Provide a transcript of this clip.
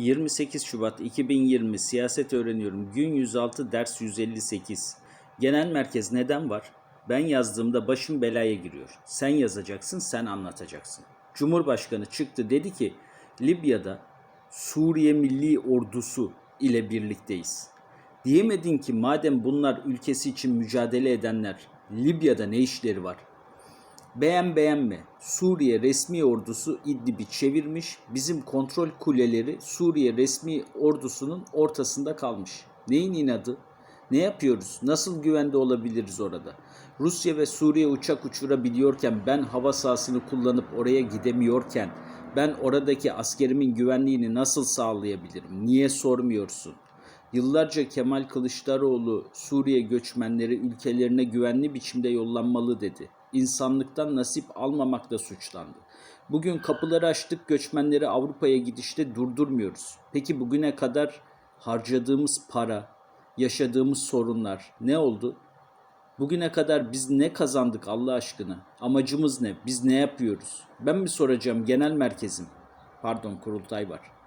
28 Şubat 2020 Siyaset Öğreniyorum. Gün 106 ders 158. Genel merkez neden var? Ben yazdığımda başım belaya giriyor. Sen yazacaksın, sen anlatacaksın. Cumhurbaşkanı çıktı dedi ki Libya'da Suriye Milli Ordusu ile birlikteyiz. Diyemedin ki madem bunlar ülkesi için mücadele edenler Libya'da ne işleri var? Beğen beğenme. Suriye resmi ordusu İdlib'i çevirmiş. Bizim kontrol kuleleri Suriye resmi ordusunun ortasında kalmış. Neyin inadı? Ne yapıyoruz? Nasıl güvende olabiliriz orada? Rusya ve Suriye uçak uçurabiliyorken ben hava sahasını kullanıp oraya gidemiyorken ben oradaki askerimin güvenliğini nasıl sağlayabilirim? Niye sormuyorsun? Yıllarca Kemal Kılıçdaroğlu Suriye göçmenleri ülkelerine güvenli biçimde yollanmalı dedi. İnsanlıktan nasip almamakla suçlandı. Bugün kapıları açtık göçmenleri Avrupa'ya gidişte durdurmuyoruz. Peki bugüne kadar harcadığımız para, yaşadığımız sorunlar ne oldu? Bugüne kadar biz ne kazandık Allah aşkına? Amacımız ne? Biz ne yapıyoruz? Ben mi soracağım genel merkezim? Pardon kurultay var.